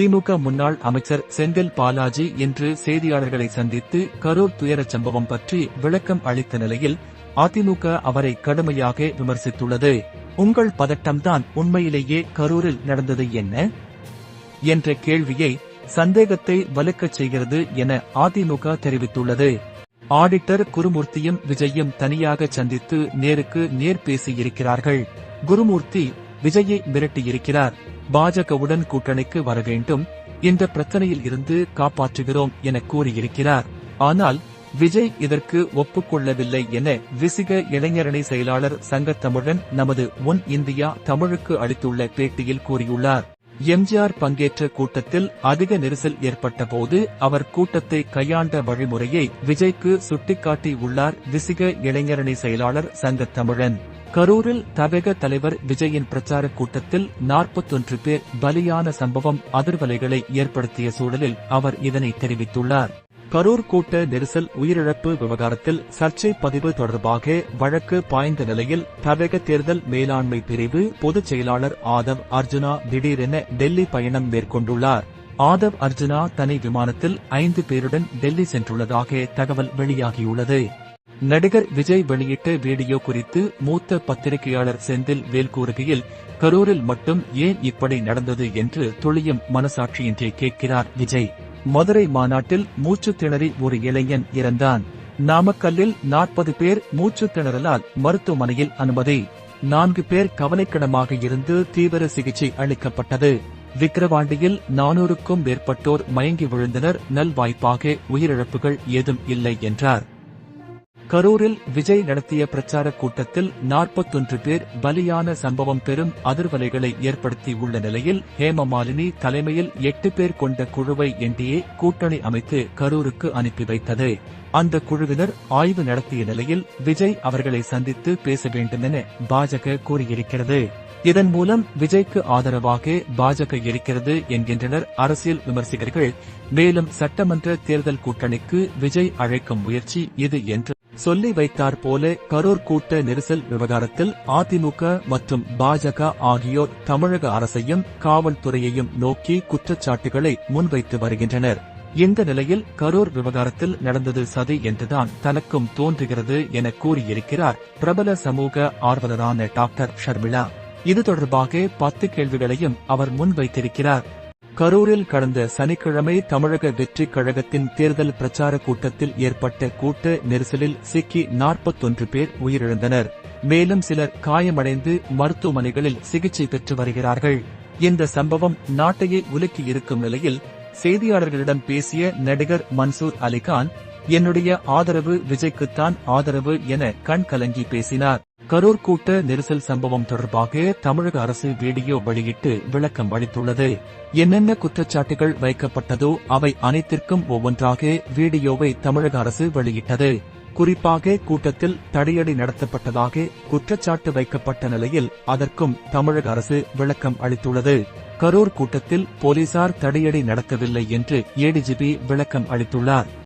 திமுக முன்னாள் அமைச்சர் செந்தில் பாலாஜி இன்று செய்தியாளர்களை சந்தித்து கரூர் துயரச் சம்பவம் பற்றி விளக்கம் அளித்த நிலையில் அதிமுக அவரை கடுமையாக விமர்சித்துள்ளது. உங்கள் பதட்டம்தான் உண்மையிலேயே கரூரில் நடந்தது என்ன? என்ற கேள்வியை சந்தேகத்தை வலுக்கச் செய்கிறது என அதிமுக தெரிவித்துள்ளது. ஆடிட்டர் குருமூர்த்தியும் விஜயும் தனியாக சந்தித்து நேருக்கு நேர் பேசியிருக்கிறார்கள். குருமூர்த்தி விஜயை மிரட்டியிருக்கிறார். பாஜகவுடன் கூட்டணிக்கு வர வேண்டும். இந்த பிரச்சனையில் இருந்து காப்பாற்றுகிறோம் என கூறியிருக்கிறார். ஆனால் விஜய் இதற்கு ஒப்புக்கொள்ளவில்லை என விசிக இளைஞரணி செயலாளர் சங்கத்தமிழன் நமது ஒன் இந்தியா தமிழுக்கு அளித்துள்ள பேட்டியில் கூறியுள்ளார். எம்ஜிஆர் பங்கேற்ற கூட்டத்தில் அதிக நெரிசல் ஏற்பட்டபோது அவர் கூட்டத்தை கையாண்ட வழிமுறையை விஜய்க்கு சுட்டிக்காட்டியுள்ளார் விசிக இளைஞரணி செயலாளர் சங்கத்தமிழன். கரூரில் தமிழக தலைவர் விஜயின் பிரச்சார கூட்டத்தில் நாற்பத்தொன்று பேர் பலியான சம்பவம் அதிர்வலைகளை ஏற்படுத்திய சூழலில் அவர் இதனை தெரிவித்துள்ளார். கரூர் கூட்ட நெரிசல் உயிரிழப்பு விவகாரத்தில் சர்ச்சை பதிவு தொடர்பாக வழக்கு பாய்ந்த நிலையில் தமிழக தேர்தல் மேலாண்மை பிரிவு பொதுச் செயலாளர் ஆதவ் அர்ஜுனா திடீரென டெல்லி பயணம் மேற்கொண்டுள்ளார். ஆதவ் அர்ஜுனா தனி விமானத்தில் ஐந்து பேருடன் டெல்லி சென்றுள்ளதாக தகவல் வெளியாகியுள்ளது. நடிகர் விஜய் வெளியிட்ட வீடியோ குறித்து மூத்த பத்திரிகையாளர் செந்தில் வேல் கூறுகையில் கரூரில் மட்டும் ஏன் இப்படி நடந்தது என்று துளியும் மனசாட்சியின்றி கேட்கிறார் விஜய். மதுரை மாநாட்டில் மூச்சு திணறி ஒரு இளைஞன் இறந்தான். நாமக்கல்லில் நாற்பது பேர் மூச்சு திணறலால் மருத்துவமனையில் அனுமதி. நான்கு பேர் கவலைக்கிடமாக இருந்து தீவிர சிகிச்சை அளிக்கப்பட்டது. விக்கிரவாண்டியில் நானூறுக்கும் மேற்பட்டோர் மயங்கி விழுந்தனர். நல்வாய்ப்பாக உயிரிழப்புகள் ஏதும் இல்லை என்றார். கரூரில் விஜய் நடத்திய பிரச்சார கூட்டத்தில் நாற்பத்தொன்று பேர் பலியான சம்பவம் பெரும் அதிர்வலைகளை ஏற்படுத்தியுள்ள நிலையில் ஹேமமாலினி தலைமையில் எட்டு பேர் கொண்ட குழுவை என்டிஏ கூட்டணி அமைத்து கரூருக்கு அனுப்பி வைத்தது. அந்த குழுவினர் ஆய்வு நடத்திய நிலையில் விஜய் அவர்களை சந்தித்து பேச வேண்டும் என பாஜக கூறியிருக்கிறது. இதன் மூலம் விஜய்க்கு ஆதரவாக பாஜக இருக்கிறது என்கின்றனர் அரசியல் விமர்சகர்கள். மேலும் சட்டமன்ற தேர்தல் கூட்டணிக்கு விஜய் அழைக்கும் முயற்சி இது என்று சொல்லி வைத்தார் போல கரூர் கூட்ட நெரிசல் விவகாரத்தில் அதிமுக மற்றும் பாஜக ஆகியோர் தமிழக அரசையும் காவல்துறையையும் நோக்கி குற்றச்சாட்டுகளை முன்வைத்து வருகின்றனர். இந்த நிலையில் கரூர் விவகாரத்தில் நடந்தது சதி என்றுதான் தனக்கும் தோன்றுகிறது என கூறியிருக்கிறார் பிரபல சமூக ஆர்வலரான டாக்டர் ஷர்மிளா. இது தொடர்பாக பத்து கேள்விகளையும் அவர் முன்வைத்திருக்கிறார். கரூரில் கடந்த சனிக்கிழமை தமிழக வெற்றிக் கழகத்தின் தேர்தல் பிரச்சார கூட்டத்தில் ஏற்பட்ட கூட்ட நெரிசலில் சிக்கி நாற்பத்தொன்று பேர் உயிரிழந்தனர். மேலும் சிலர் காயமடைந்து மருத்துவமனைகளில் சிகிச்சை பெற்று வருகிறார்கள். இந்த சம்பவம் நாட்டையே உலுக்கி இருக்கும் நிலையில் செய்தியாளர்களிடம் பேசிய நடிகர் மன்சூர் அலிகான் என்னுடைய ஆதரவு விஜய்க்குத்தான் ஆதரவு என கண் கலங்கி பேசினார். கரூர் கூட்ட நெரிசல் சம்பவம் தொடர்பாக தமிழக அரசு வீடியோ வெளியிட்டு விளக்கம் அளித்துள்ளது. என்னென்ன குற்றச்சாட்டுகள் வைக்கப்பட்டதோ அவை அனைத்திற்கும் ஒவ்வொன்றாக வீடியோவை தமிழக அரசு வெளியிட்டது. குறிப்பாக கூட்டத்தில் தடையடி நடத்தப்பட்டதாக குற்றச்சாட்டு வைக்கப்பட்ட நிலையில் அதற்கும் தமிழக அரசு விளக்கம் அளித்துள்ளது. கரூர் கூட்டத்தில் போலீசார் தடையடி நடத்தவில்லை என்று ஏடிஜிபி விளக்கம் அளித்துள்ளார்.